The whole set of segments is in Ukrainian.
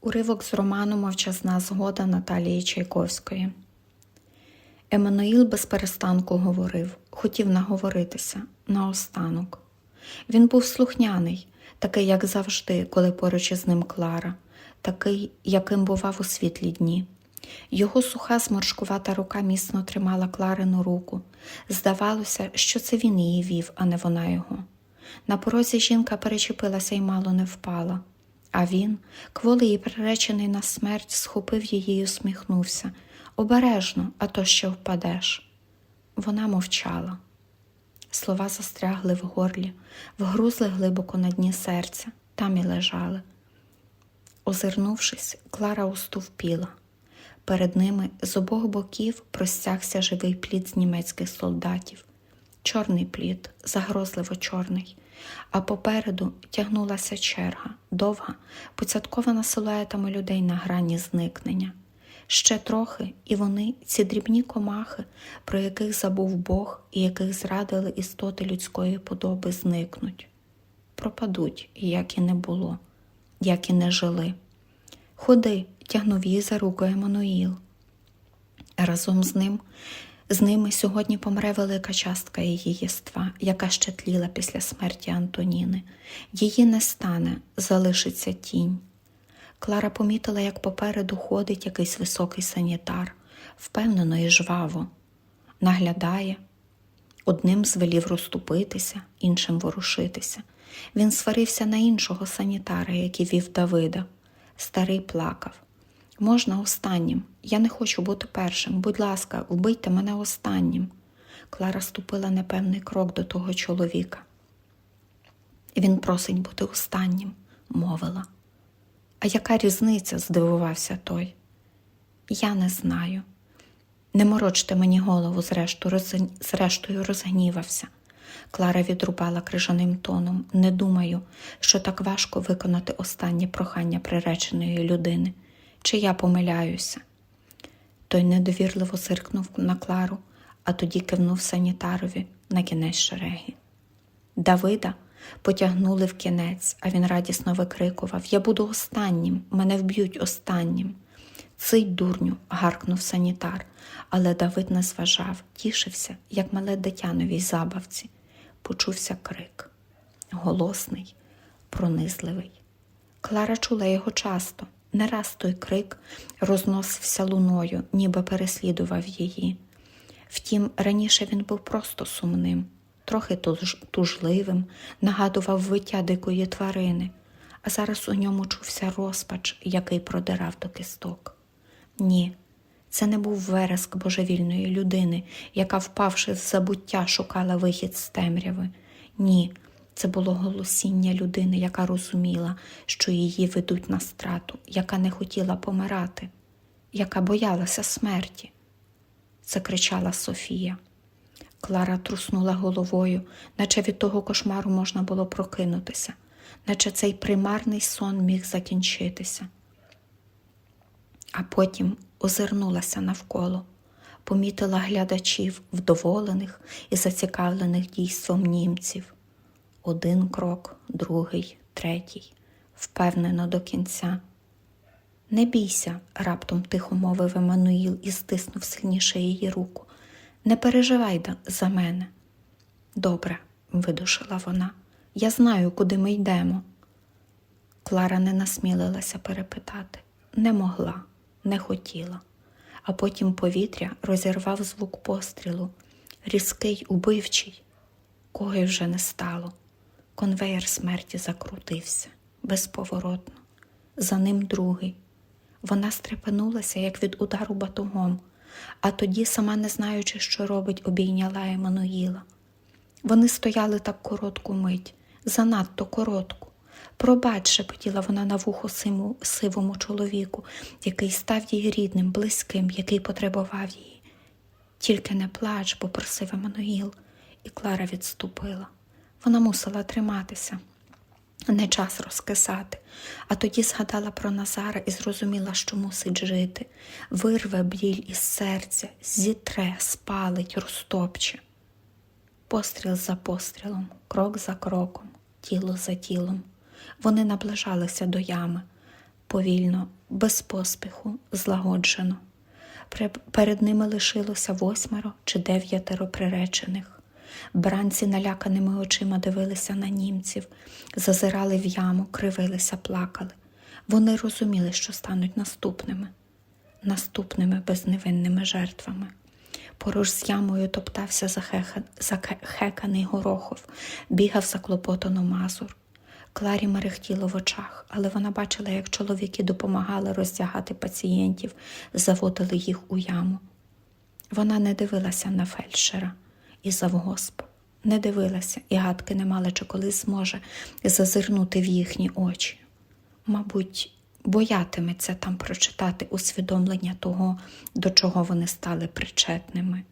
Уривок з роману Мовчазна згода Наталії Чайковської. Еммануїл без перестанку говорив, хотів наговоритися наостанок. Він був слухняний, такий, як завжди, коли поруч із ним Клара, такий, яким бував у світлі дні. Його суха зморшкувата рука міцно тримала Кларину руку. Здавалося, що це він її вів, а не вона його. На порозі жінка перечепилася і мало не впала. А він, кволий і приречений на смерть, схопив її і усміхнувся. Обережно, а то ще впадеш. Вона мовчала. Слова застрягли в горлі, вгрузли глибоко на дні серця, там і лежали. Озирнувшись, Клара устовпіла. Перед ними з обох боків простягся живий плід з німецьких солдатів. Чорний плід, загрозливо чорний, а попереду тягнулася черга, довга, поцяткована силуетами людей на грані зникнення. Ще трохи, і вони, ці дрібні комахи, про яких забув Бог і яких зрадили істоти людської подоби, зникнуть, пропадуть, як і не було, як і не жили. Ходи, тягнув її за руку Еммануїл. Разом з ним, з ними сьогодні помре велика частка її єства, яка ще тліла після смерті Антоніни. Її не стане, залишиться тінь. Клара помітила, як попереду ходить якийсь високий санітар, впевнено і жваво, наглядає. Одним звелів розступитися, іншим ворушитися. Він сварився на іншого санітара, який вів Давида. Старий плакав. Можна останнім. Я не хочу бути першим. Будь ласка, вбийте мене останнім. Клара ступила непевний крок до того чоловіка. Він просить бути останнім, мовила. А яка різниця? здивувався той. Я не знаю. Не морочте мені голову, зрештою, розгнівався. Клара відрубала крижаним тоном. Не думаю, що так важко виконати останнє прохання приреченої людини. Чи я помиляюся? Той недовірливо зиркнув на Клару, а тоді кивнув санітарові на кінець шереги. Давида потягнули в кінець, а він радісно викрикував Я буду останнім, мене вб'ють останнім. Цей дурню, гаркнув санітар, але Давид не зважав, тішився, як мале дитя новій забавці. Почувся крик. Голосний, пронизливий. Клара чула його часто. Не раз той крик розносився луною, ніби переслідував її. Втім, раніше він був просто сумним, трохи тужливим, нагадував виття дикої тварини, а зараз у ньому чувся розпач, який продирав до кісток. Ні, це не був вереск божевільної людини, яка, впавши з забуття, шукала вихід з темряви. Ні, це було голосіння людини, яка розуміла, що її ведуть на страту, яка не хотіла помирати, яка боялася смерті. Це кричала Софія. Клара труснула головою, наче від того кошмару можна було прокинутися, наче цей примарний сон міг закінчитися. А потім озирнулася навколо, помітила глядачів, вдоволених і зацікавлених дійством німців. Один крок, другий, третій, впевнено до кінця. Не бійся, раптом тихо мовив Еммануїл і стиснув сильніше її руку. Не переживай за мене. Добре, видушила вона. Я знаю, куди ми йдемо. Клара не насмілилася перепитати, не могла, не хотіла. А потім повітря розірвав звук пострілу, різкий, убивчий. Кого вже не стало. Конвеєр смерті закрутився безповоротно. За ним другий. Вона стрепенулася, як від удару батогом, а тоді, сама не знаючи, що робить, обійняла Еммануїла. Вони стояли так коротку мить, занадто коротку. Пробач, шепотіла вона на вухо симу, сивому чоловіку, який став їй рідним, близьким, який потребував її. Тільки не плач, попросив Еммануїл, і Клара відступила. Вона мусила триматися. Не час розкисати, а тоді згадала про Назара і зрозуміла, що мусить жити, вирве біль із серця, зітре, спалить, розтопче. Постріл за пострілом, крок за кроком, тіло за тілом. Вони наближалися до ями. повільно, без поспіху, злагоджено. Перед ними лишилося восьмеро чи дев'ятеро приречених. Бранці наляканими очима дивилися на німців, зазирали в яму, кривилися, плакали. Вони розуміли, що стануть наступними, наступними безневинними жертвами. Поруч з ямою топтався захеканий горохов, бігав заклопотано мазур. Кларі мерехтіло в очах, але вона бачила, як чоловіки допомагали роздягати пацієнтів, заводили їх у яму. Вона не дивилася на фельдшера і завгосп, не дивилася і гадки не мала, чи колись зможе зазирнути в їхні очі. Мабуть, боятиметься там прочитати усвідомлення того, до чого вони стали причетними.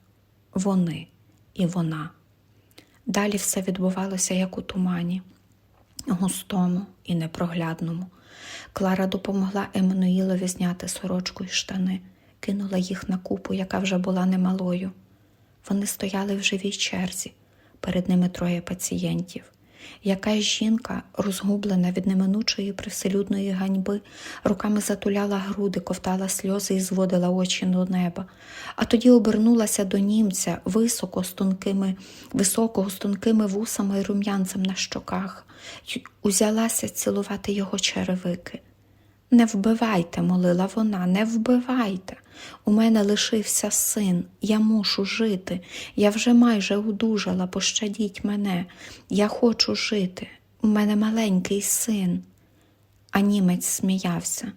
Вони і вона. Далі все відбувалося як у тумані, густому і непроглядному. Клара допомогла Еммануїлові зняти сорочку і штани, кинула їх на купу, яка вже була немалою. Вони стояли в живій черзі, перед ними троє пацієнтів. Якась жінка, розгублена від неминучої привселюдної ганьби, руками затуляла груди, ковтала сльози і зводила очі до неба, а тоді обернулася до німця високо з тонкими, високого з тонкими вусами і рум'янцем на щоках, й узялася цілувати його черевики. Не вбивайте, молила вона, не вбивайте. У мене лишився син, я мушу жити. Я вже майже одужала, пощадіть мене. Я хочу жити. У мене маленький син. А німець сміявся.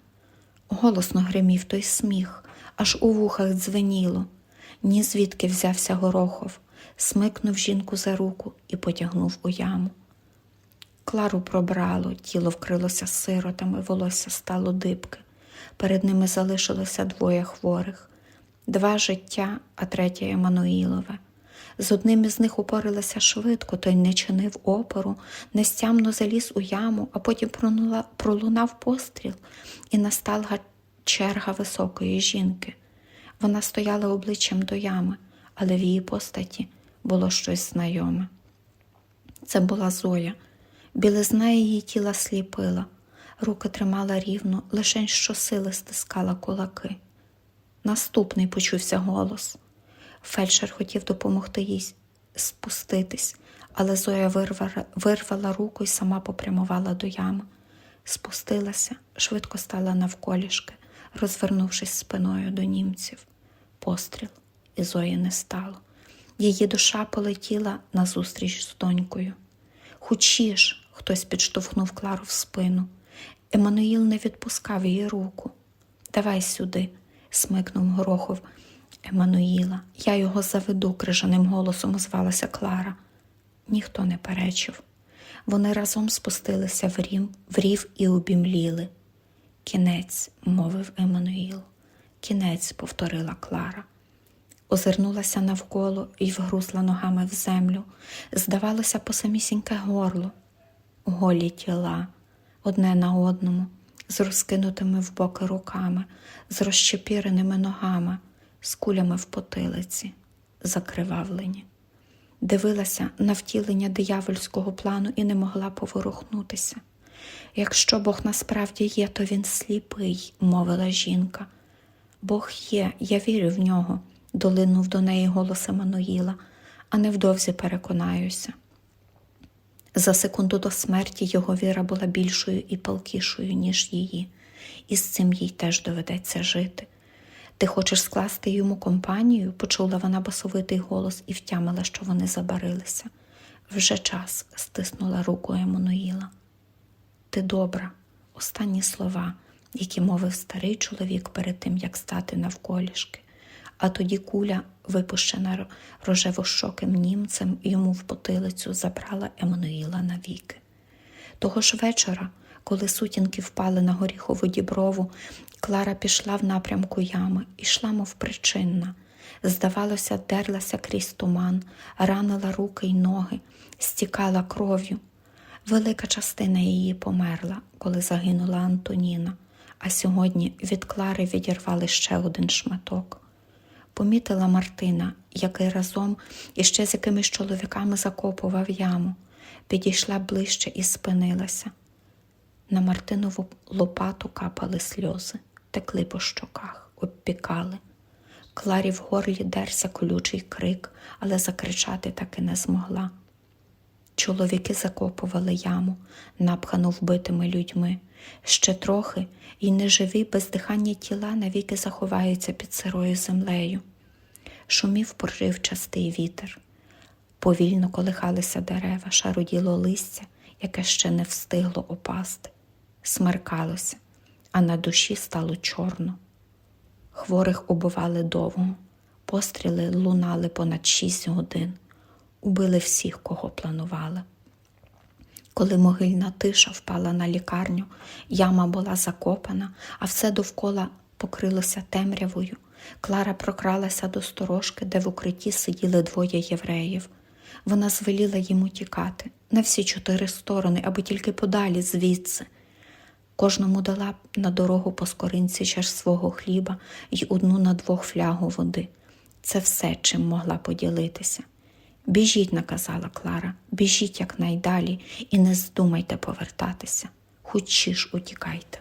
Голосно гримів той сміх, аж у вухах дзвеніло. Ні звідки взявся горохов, смикнув жінку за руку і потягнув у яму. Клару пробрало, тіло вкрилося сиротами, волосся стало дибке. Перед ними залишилося двоє хворих, два життя, а третє Еммануїлове. З одним із них упорилася швидко, той не чинив опору, нестямно заліз у яму, а потім пролунав постріл, і настала черга високої жінки. Вона стояла обличчям до ями, але в її постаті було щось знайоме. Це була Зоя. Білизна її тіла сліпила, руки тримала рівно, лише щосили стискала кулаки. Наступний почувся голос. Фельдшер хотів допомогти їй спуститись, але Зоя вирвала, вирвала руку і сама попрямувала до ями. Спустилася, швидко стала навколішки, розвернувшись спиною до німців. Постріл, і Зої не стало. Її душа полетіла назустріч з донькою. Хучіш, хтось підштовхнув Клару в спину. Еммануїл не відпускав її руку. Давай сюди, смикнув Горохов Еммануїла. Я його заведу, крижаним голосом озвалася Клара. Ніхто не перечив. Вони разом спустилися в рів, в рів і обімліли. Кінець, мовив Еммануїл. Кінець, повторила Клара. Озирнулася навколо і вгрузла ногами в землю. Здавалося, по самісіньке горло. Голі тіла, одне на одному, з розкинутими в боки руками, з розчепіреними ногами, з кулями в потилиці, закривавлені. Дивилася на втілення диявольського плану і не могла поворухнутися. Якщо Бог насправді є, то він сліпий, мовила жінка. Бог є, я вірю в нього, долинув до неї голос Еммануїла, а невдовзі переконаюся. За секунду до смерті його віра була більшою і палкішою, ніж її, і з цим їй теж доведеться жити. Ти хочеш скласти йому компанію? почула вона басовитий голос і втямила, що вони забарилися. Вже час стиснула руку Еммануїла. Ти добра, останні слова, які мовив старий чоловік перед тим, як стати навколішки. А тоді куля, випущена рожевощоким німцем, йому в потилицю забрала Еммануїла навіки. Того ж вечора, коли сутінки впали на горіхову діброву, Клара пішла в напрямку ями, ішла, мов причинна. Здавалося, дерлася крізь туман, ранила руки й ноги, стікала кров'ю. Велика частина її померла, коли загинула Антоніна, а сьогодні від Клари відірвали ще один шматок. Помітила Мартина, який разом іще з якимись чоловіками закопував яму, підійшла ближче і спинилася. На Мартинову лопату капали сльози, текли по щоках, обпікали. Кларі в горлі дерся колючий крик, але закричати таки не змогла. Чоловіки закопували яму, напхану вбитими людьми. Ще трохи, і неживі бездиханні тіла навіки заховаються під сирою землею. Шумів поривчастий вітер. Повільно колихалися дерева, шаруділо листя, яке ще не встигло опасти. Смеркалося, а на душі стало чорно. Хворих убивали довго, постріли лунали понад шість годин, убили всіх, кого планували. Коли могильна тиша впала на лікарню, яма була закопана, а все довкола покрилося темрявою. Клара прокралася до сторожки, де в укритті сиділи двоє євреїв. Вона звеліла їм утікати на всі чотири сторони, аби тільки подалі звідси. Кожному дала на дорогу по скоринці чаш свого хліба й одну на двох флягу води. Це все, чим могла поділитися. Біжіть, наказала Клара, біжіть якнайдалі і не здумайте повертатися. хоч ж утікайте.